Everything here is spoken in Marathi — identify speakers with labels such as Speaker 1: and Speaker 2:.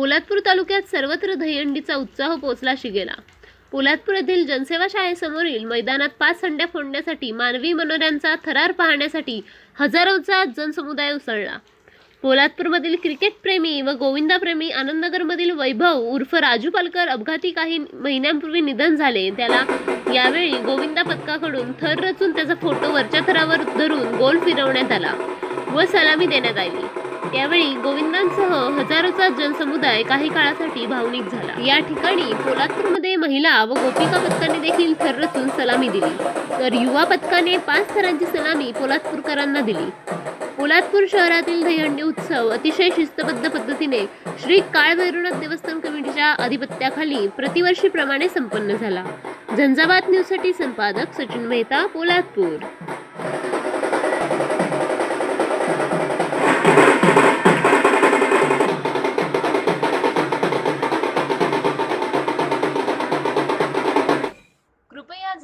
Speaker 1: पोलादपूर तालुक्यात सर्वत्र दहीहंडीचा उत्साह पोचला शिगेला. पोलादपूर येथील जनसेवा शाळेसमोरील मैदानात पाच हंड्या फोडण्यासाठी मानवी मनोऱ्यांचा थरार पाहण्यासाठी हजारोचा जनसमुदाय उसळला. पोलादपूरमधील क्रिकेटप्रेमी व गोविंदाप्रेमी आनंदनगरमधील वैभव उर्फ राजू पालकर अपघाती काही महिन्यांपूर्वी निधन झाले. त्याला यावेळी गोविंदा पथकाकडून थर रचून त्याचा फोटो वरच्या थरावर धरून गोल फिरवण्यात आला व सलामी देण्यात आली. यावेळी गोविंदांसह हजारोचा जनसमुदाय काही काळासाठी भावनिक झाला. या ठिकाणी पोलादपूरमध्ये महिला व गोपिका पथकाने देखील थर रचून सलामी दिली. तर युवा पथकाने पाच थरांची सलामी पोलादपूरकरांना दिली. पोलादपूर शहरातील दहीहंडी उत्सव अतिशय शिस्तबद्ध पद्धतीने श्री काळभैरवनाथ देवस्थान कमिटीच्या अधिपत्याखाली प्रतिवर्षीप्रमाणे संपन्न झाला. झंझावात न्यूजसाठी संपादक सचिन मेहता पोलादपूर.